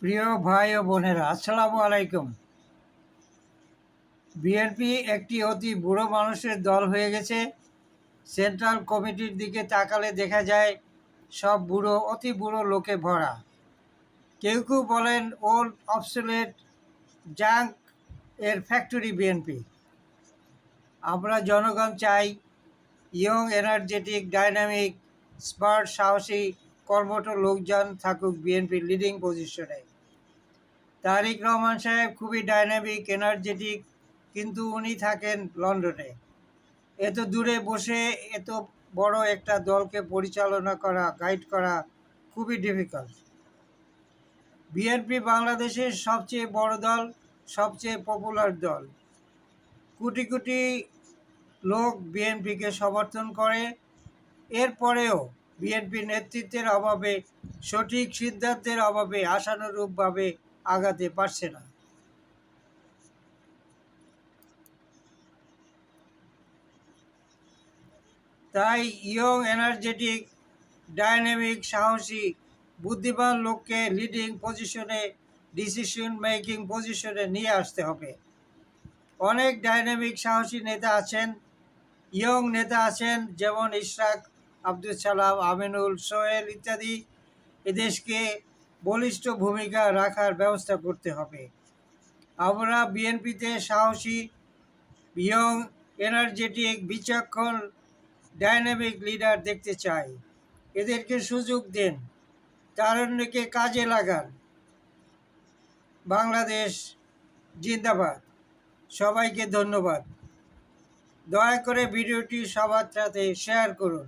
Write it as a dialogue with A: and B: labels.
A: প্রিয় ভাই ও বোনেরা, আসসালামু আলাইকুম। বিএনপি একটি অতি বুড়ো মানুষের দল হয়ে গেছে। সেন্ট্রাল কমিটির দিকে তাকালে দেখা যায়, সব বুড়ো, অতি বুড়ো লোকে ভরা। কেউ কেউ বলেন ওল্ড অবসোলেট জাঙ্ক এর ফ্যাক্টরি বিএনপি। আমরা জনগণ চাই ইয়ং এনার্জেটিক ডাইনামিক স্মার্ট সাহসী, কর্মঠ লোকজন থাকুক বিএনপির লিডিং পজিশনে তারিক রহমান সাহেব খুবই ডাইনামিক এনার্জেটিক কিন্তু উনি থাকেন লন্ডনে। এত দূরে বসে এত বড় একটা দলকে পরিচালনা করা গাইড করা খুবই ডিফিকাল্ট বিএনপি বাংলাদেশের সবচেয়ে বড় দল, সবচেয়ে পপুলার দল। কোটি কোটি লোক বিএনপিকে সমর্থন করে। এরপরেও বিএনপি নেতৃত্বের অভাবে, সঠিক সিদ্ধান্তের অভাবে, আশানুরূপভাবে আগাতে পারছে না। তাই ইয়ং এনার্জেটিক, ডাইনামিক, সাহসী, বুদ্ধিমান লোককে লিডিং পজিশনে ডিসিশন মেকিং পজিশনে নিয়ে আসতে হবে। অনেক ডাইনামিক, সাহসী নেতা আছেন, ইয়ং নেতা আছেন, যেমন ইশরাক, আব্দুল সালাম, আমিনুল, সোহেল ইত্যাদি। এদেশকে বলিষ্ঠ ভূমিকা রাখার ব্যবস্থা করতে হবে। আমরা বিএনপিতে সাহসী ইয়ং এনার্জেটিক বিচক্ষণ ডাইনামিক লিডার দেখতে চাই। এদেরকে সুযোগ দিন, তারণ্যকে কাজে লাগান। বাংলাদেশ জিন্দাবাদ। সবাইকে ধন্যবাদ। দয়া করে ভিডিওটি সবার সাথে শেয়ার করুন।